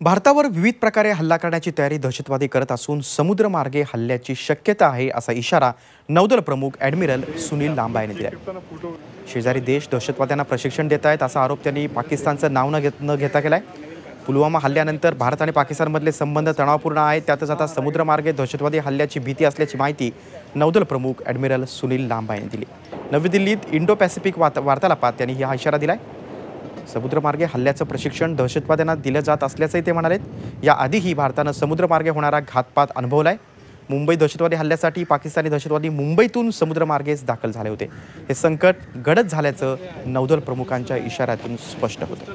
भारतावर विविध प्रकारे हल्ला करण्याची तयारी दहशतवादी करत असून समुद्रमार्गे हल्ल्याची शक्यता आहे असा इशारा नौदल प्रमुख ॲडमिरल सुनील लांबा यांनी दिला शेजारी देश दहशतवाद्यांना प्रशिक्षण देत आहेत असा आरोप त्यांनी पाकिस्तानचं नाव न घेत न घेता आहे पुलवामा हल्ल्यानंतर भारत आणि पाकिस्तानमधले संबंध तणावपूर्ण आहेत. त्यातच आता समुद्रमार्गे दहशतवादी हल्ल्याची भीती असल्याची माहिती नौदल प्रमुख ॲडमिरल सुनील लांबा यांनी दिली. नवी दिल्लीत इंडो पॅसिफिक वार्तालापात त्यांनी हा इशारा दिलाय. समुद्रमार्गे हल्ल्याचं प्रशिक्षण दहशतवाद्यांना दिलं जात असल्याचंही ते म्हणालेत. याआधीही भारतानं समुद्रमार्गे होणारा घातपात अनुभवलाय. मुंबई दहशतवादी हल्ल्यासाठी पाकिस्तानी दहशतवादी मुंबईतून समुद्रमार्गेच दाखल झाले होते. हे संकट गडद झाल्याचं नौदल प्रमुखांच्या इशाऱ्यातून स्पष्ट होतं.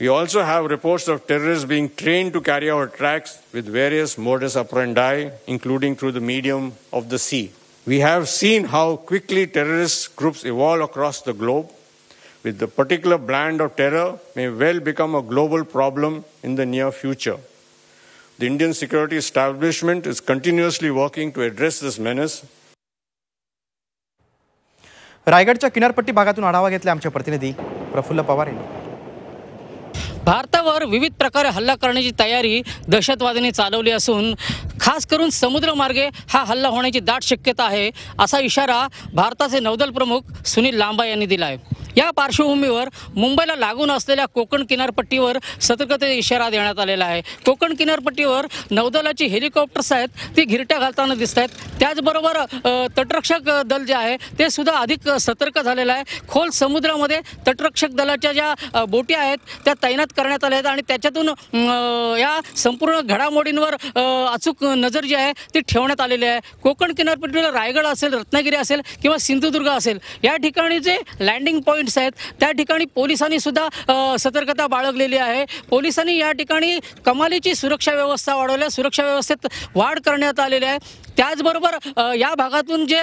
We also have reports of terrorists being trained to carry out attacks with various modus operandi, including through the medium of the sea. We have seen how quickly terrorist groups evolve across the globe, with the particular brand of terror may well become a global problem in the near future. The Indian security establishment is continuously working to address this menace रायगडच्या किनारपट्टी भागातून आढावा घेतला आमचे प्रतिनिधी प्रफुल्ल पवार यांनी भारतावर विविध प्रकारे हल्ला करण्याची तयारी दहशतवाद्यांनी चालवली असून खास करून समुद्रमार्गे हा हल्ला होण्याची दाट शक्यता आहे असा इशारा भारताचे नौदल प्रमुख सुनील लांबा यांनी दिला आहे या पार्श्वभूमीवर मुंबईला लागून असलेल्या कोकण किनारपट्टीवर सतर्कतेचा इशारा देण्यात आलेला आहे. कोकण किनारपट्टीवर नौदलाची हेलिकॉप्टर्स आहेत ती घिरट्या घालताना दिसत आहेत त्याचबरोबर तटरक्षक दल जे आहे ते सुद्धा अधिक सतर्क झालेलं आहे. खोल समुद्रामध्ये तटरक्षक दलाच्या ज्या बोटी आहेत त्या तैनात करण्यात आल्या आहेत आणि त्याच्यातून या संपूर्ण घडामोडींवर अचूक नजर जी आहे ती ठेवण्यात आलेली आहे. कोकण किनारपट्टीला रायगड असेल रत्नागिरी असेल किंवा सिंधुदुर्ग असेल या ठिकाणी जे लँडिंग पॉईंट पॉईंट्स आहेत. त्या ठिकाणी पोलिसांनी सुद्धा सतर्कता बाळगलेली आहे. पोलिसांनी या ठिकाणी कमालीची सुरक्षा व्यवस्था वाढवल्या. सुरक्षा व्यवस्थेत वाढ करण्यात आलेली आहे. त्याचबरोबर या भागातून जे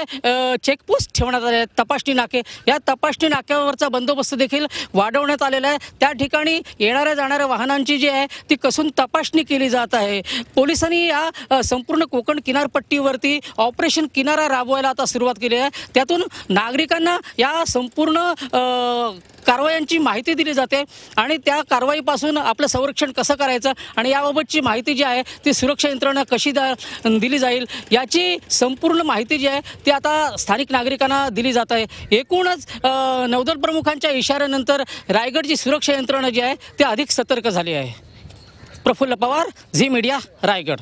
चेकपोस्ट ठेवण्यात आले आहेत तपासणी नाके या तपासणी नाक्यावरचा बंदोबस्त देखील वाढवण्यात आलेला आहे. त्या ठिकाणी येणाऱ्या जाणाऱ्या वाहनांची जी आहे ती कसून तपासणी केली जात आहे. पोलिसांनी या संपूर्ण कोकण किनारपट्टीवरती ऑपरेशन किनारा राबवायला आता सुरुवात केली आहे. त्यातून नागरिकांना या संपूर्ण कारवायांची माहिती दिली जाते आणि त्या कारवाईपासून आपलं संरक्षण कसं करायचं आणि याबाबतची माहिती जी आहे ती सुरक्षा यंत्रणा कशी दिली जाईल याची संपूर्ण माहिती जी आहे ती आता स्थानिक नागरिकांना दिली जात आहे. एकूणच नौदल प्रमुखांच्या इशाऱ्यानंतर रायगडची सुरक्षा यंत्रणा जी आहे ती अधिक सतर्क झाली आहे. Prafulla Pawar Zee media Raigad.